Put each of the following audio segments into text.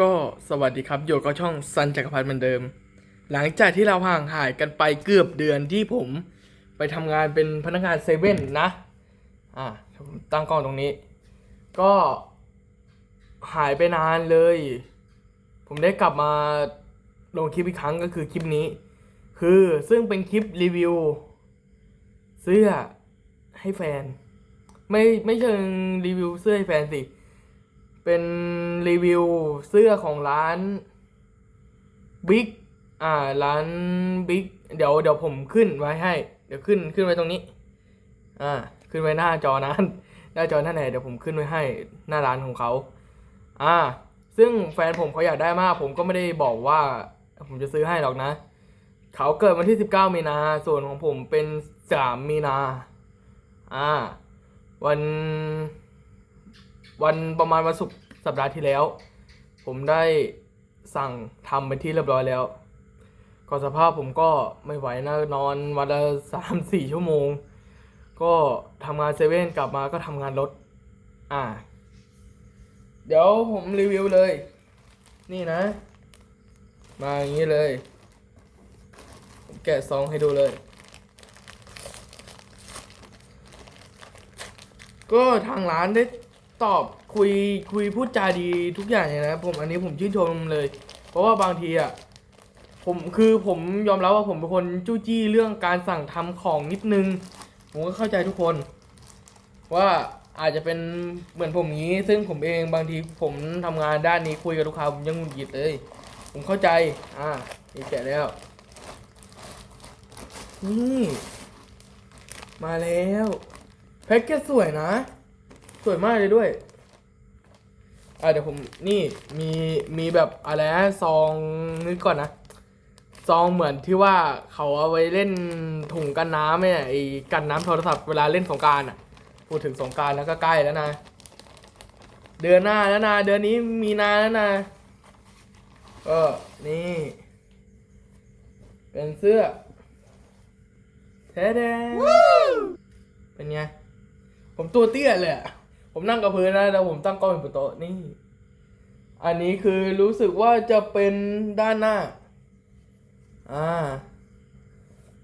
ก็สวัสดีครับอยู่กับช่องซันจักรพันธ์เหมือนเดิม หลังจากที่เราห่างหายกันไปเกือบเดือนที่ผมไปทำงานเป็นพนักงานเซเว่นนะ อ่าตั้งกล้องตรงนี้ ก็หายไปนานเลย ผมได้กลับมาลงคลิปอีกครั้งก็คือคลิปนี้ คือซึ่งเป็นคลิปรีวิวเสื้อให้แฟน ไม่ไม่เชิงรีวิวเสื้อให้แฟนสิ เป็นรีวิวเสื้อของร้านบิ๊กอ่าร้านบิ๊กเดี๋ยวเดี๋ยวผมขึ้นไว้ให้ เดี๋ยวขึ้นขึ้นไว้ตรงนี้ อ่า ขึ้นไว้หน้าจอนั้น หน้าจอหน้าไหนเดี๋ยวผมขึ้นไว้ให้หน้าร้านของเขา อ่า ซึ่งแฟนผมเขาอยากได้มาก ผมก็ไม่ได้บอกว่า ผมจะซื้อให้หรอกนะ เขาเกิดวันที่ 19 มีนา ส่วนของผมเป็น 3 มีนา อ่า วัน วันประมาณวันศุกร์สัปดาห์ที่แล้ว ผมได้สั่งทำเป็นที่เรียบร้อยแล้ว ก็สภาพผมก็ไม่ไหวนะนอนวันละสามสี่ชั่วโมง ก็ทำงานเซเว่นกลับมาก็ทำงานรถ อ่า เดี๋ยวผมรีวิวเลย นี่นะ มาอย่างนี้เลย ผมแกะซองให้ดูเลยก็ทางร้านได้ ตอบคุยคุยพูดจาดีทุกอย่างเลยนะผมอันนี้ผมชื่นชมเลย เพราะว่าบางทีอะผมคือผมยอมรับว่าผมเป็นคนจู้จี้เรื่องการสั่งทำของนิดนึง ผมก็เข้าใจทุกคน ว่าอาจจะเป็นเหมือนผมนี้ ซึ่งผมเองบางทีผมทำงานด้านนี้คุยกับลูกค้าผมยังหงุดหงิดเลย ผมเข้าใจ อ่าแกะแล้ว นี่ มาแล้ว แพ็กเกจสวยนะ สวยมากเลยด้วยอะเดี๋ยวผมนี่มีมีแบบอะไรนะซองนึกก่อนนะซองเหมือนที่ว่าเขาเอาไว้เล่นถุงกันน้ำเนี่ยไอ้กันน้ำโทรศัพท์เวลาเล่นสงกรารอะ พูดถึงสงกรารแล้วก็ใกล้แล้วนะ เดือนหน้าแล้วนะเดือนนี้มีนาแล้วนะเออนี่ เป็นเสื้อแท้แดงเป็นไงผมตัวเตี้ยเลยอะ ผมนั่งกับพื้นนะแล้วผมตั้งกล้องอยู่บนโต๊ะนี่ อันนี้คือรู้สึกว่าจะเป็นด้านหน้า อ่า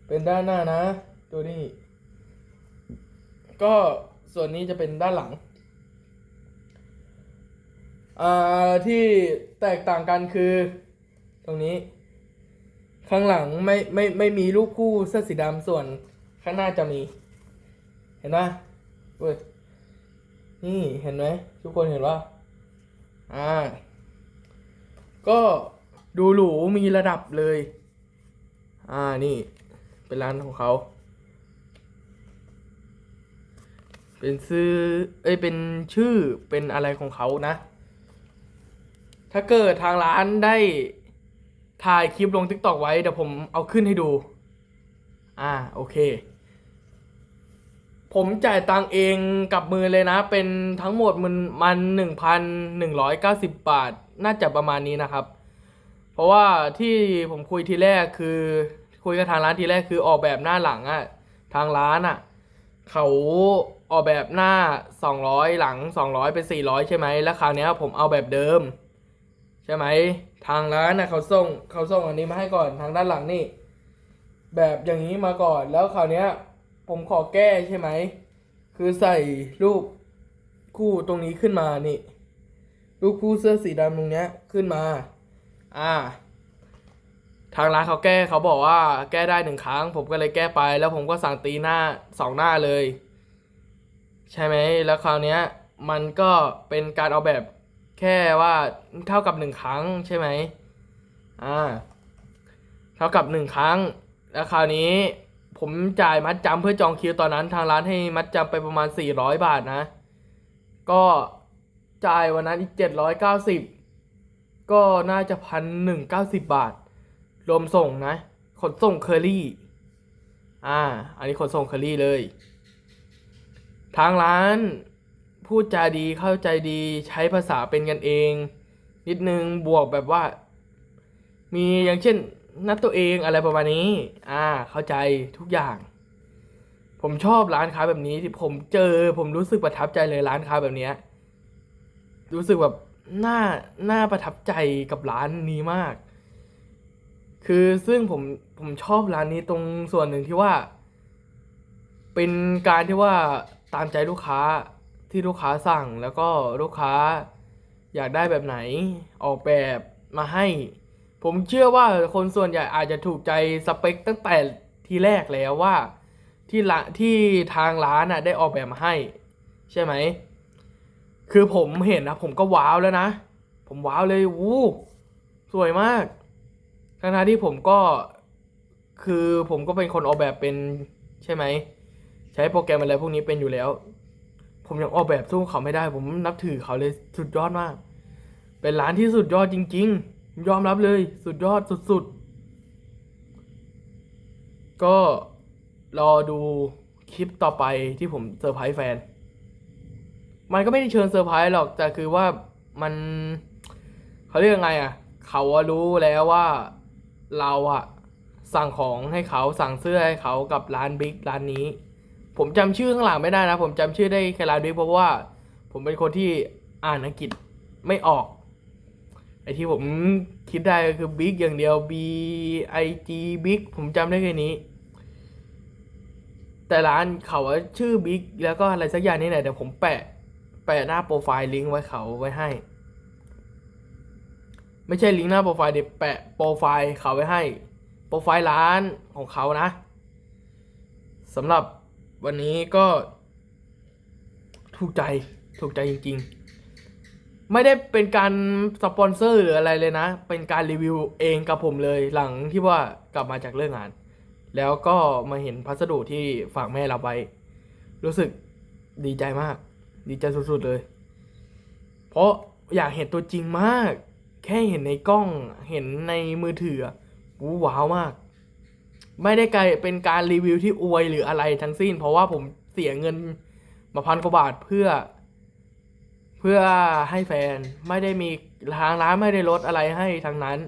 เป็นด้านหน้านะ ดูนี่ ก็ส่วนนี้จะเป็นด้านหลัง อ่า ที่แตกต่างกันคือ ตรงนี้ ข้างหลังไม่ไม่ไม่มีลูกคู่เสื้อสีดำส่วนข้างหน้าจะมี เห็นไหมเว้ย นี่เห็นไหมทุกคนเห็นว่าอ่า ก็ดูหรูมีระดับเลย อ่านี่ เป็นร้านของเขา เป็นซื้อ เอ้ยเป็นชื่อเป็นอะไรของเขานะ ถ้าเกิดทางร้านได้ถ่ายคลิปลง t ิ k t o k ไว้ เดี๋ยวผมเอาขึ้นให้ดู อ่า โอเค ผมจ่ายตังเองกับมือเลยนะ เป็นทั้งหมดมันมันหนึ่งพันหนึ่งร้อยเก้าสิบบาท น่าจะประมาณนี้นะครับ เพราะว่าที่ผมคุยทีแรกคือ คุยกับทางร้านทีแรกคือออกแบบหน้าหลังอะทางร้านอะเขาออกแบบหน้าสองร้อยหลังสองร้อยเป็นสี่ร้อยใช่ไหม แล้วคราวเนี้ยผมเอาแบบเดิม ใช่ไหม ทางร้านนะเขาส่งเขาส่งอันนี้มาให้ก่อนทางด้านหลังนี่ แบบอย่างนี้มาก่อนแล้วคราวเนี้ย ผมขอแก้ใช่ไหม คือใส่รูปคู่ตรงนี้ขึ้นมานี่ รูปคู่เสื้อสีดำตรงเนี้ยขึ้นมา อ่า ทางร้านเขาแก้เขาบอกว่าแก้ได้หนึ่งครั้ง ผมก็เลยแก้ไปแล้วผมก็สั่งตีหน้าสองหน้าเลย ใช่ไหมแล้วคราวเนี้ย มันก็เป็นการเอาแบบแค่ว่าเท่ากับหนึ่งครั้งใช่ไหมอ่า เท่ากับหนึ่งครั้ง แล้วคราวนี้ ผมจ่ายมัดจำเพื่อจองคิวตอนนั้น ทางร้านให้มัดจำไปประมาณ 400 บาทนะ ก็จ่ายวันนั้นอีก 790 ก็น่าจะพันหนึ่งเก้าสิบบาท รวมส่งนะ ขนส่งเคอรี่ อ่า อันนี้ขนส่งเคอรี่เลย ทางร้านพูดจาดีเข้าใจดีใช้ภาษาเป็นกันเอง นิดนึงบวกแบบว่า มีอย่างเช่น นัดตัวเองอะไรประมาณนี้ อ่า เข้าใจทุกอย่าง ผมชอบร้านค้าแบบนี้ที่ผมเจอ ผมรู้สึกประทับใจเลยร้านค้าแบบเนี้ย รู้สึกแบบน่าน่าประทับใจกับร้านนี้มาก คือซึ่งผมผมชอบร้านนี้ตรงส่วนหนึ่งที่ว่า เป็นการที่ว่าตามใจลูกค้าที่ลูกค้าสั่งแล้วก็ลูกค้าอยากได้แบบไหนออกแบบมาให้ ผมเชื่อว่าคนส่วนใหญ่อาจจะถูกใจสเปคตั้งแต่ทีแรกแล้วว่าที่ละที่ทางร้านน่ะได้ออกแบบมาให้ ใช่ไหม คือผมเห็นนะผมก็ว้าวแล้วนะ ผมว้าวเลยวู้สวยมากทั้งที่ผมก็คือผมก็เป็นคนออกแบบเป็นใช่ไหม ใช้โปรแกรมอะไรพวกนี้เป็นอยู่แล้ว ผมยังออกแบบสู้เขาไม่ได้ ผมนับถือเขาเลยสุดยอดมาก เป็นร้านที่สุดยอดจริง ๆ ยอมรับเลย สุดยอดสุดๆ ก็รอดูคลิปต่อไปที่ผมเซอร์ไพรส์แฟน มันก็ไม่ได้เชิญเซอร์ไพรส์หรอก แต่คือว่ามันเขาเรียกยังไงอะ เขารู้แล้วว่าเราอะสั่งของให้เขาสั่งเสื้อให้เขากับร้านบิ๊กร้านนี้ ผมจำชื่อข้างหลังไม่ได้นะ ผมจำชื่อได้แค่ร้านบิ๊กเพราะว่า ผมเป็นคนที่อ่านอังกฤษไม่ออก ที่ผมคิดได้ก็คือบิ๊กอย่างเดียว B I G บิ๊กผมจำได้แค่นี้ แต่ร้านเขาว่าชื่อบิ๊กแล้วก็อะไรสักอย่างนี่แหละเดี๋ยวผมแปะ แปะหน้าโปรไฟล์ลิงก์ไว้เขาไว้ให้ ไม่ใช่ลิงก์หน้าโปรไฟล์เดี๋ยวแปะโปรไฟล์เขาไว้ให้ โปรไฟล์ร้านของเขานะสำหรับวันนี้ก็ถูกใจถูกใจจริง ๆ ไม่ได้เป็นการสปอนเซอร์หรืออะไรเลยนะ เป็นการรีวิวเองกับผมเลยหลังที่ว่ากลับมาจากเลิกงาน แล้วก็มาเห็นพัสดุที่ฝากแม่รับไว้ รู้สึกดีใจมาก ดีใจสุดๆเลย เพราะอยากเห็นตัวจริงมาก แค่เห็นในกล้อง เห็นในมือถือวู้ว้าวมาก ไม่ได้กลายเป็นการรีวิวที่อวยหรืออะไรทั้งสิ้น เพราะว่าผมเสียเงินมาพันกว่าบาทเพื่อ เพื่อให้แฟนไม่ได้มีทางร้านไม่ได้ลดอะไรให้ทั้งนั้น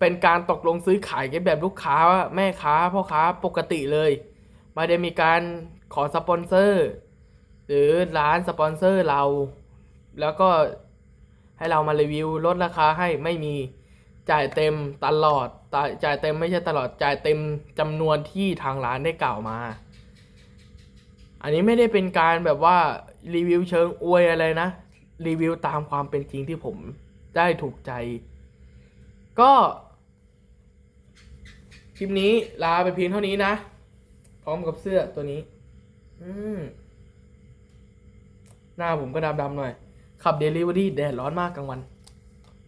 เป็นการตกลงซื้อขายกันแบบลูกค้าแม่ค้าพ่อค้าปกติเลย ไม่ได้มีการขอสปอนเซอร์ หรือร้านสปอนเซอร์เรา แล้วก็ให้เรามารีวิวลดราคาให้ไม่มีจ่ายเต็มตลอดจ่ายเต็มไม่ใช่ตลอดจ่ายเต็มจำนวนที่ทางร้านได้กล่าวมา อันนี้ไม่ได้เป็นการแบบว่ารีวิวเชิงอวยอะไรนะ รีวิวตามความเป็นจริงที่ผมได้ถูกใจ ก็คลิปนี้ลาไปเพียงเท่านี้นะ พร้อมกับเสื้อตัวนี้ อืมหน้าผมก็ดำๆหน่อย ขับเดลิเวอรี่แดดร้อนมากกลางวัน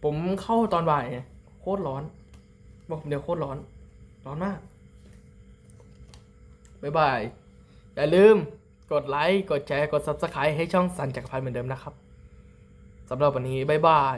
ผมเข้าตอนบ่ายโคตรร้อน บอกผมเดี๋ยวโคตรร้อน ร้อนมาก บ๊ายบาย อย่าลืมกดไลค์ กดแชร์ กด Subscribe ให้ช่องสันจักรพันธ์เหมือนเดิมนะครับ สำหรับวันนี้บ๊ายบาย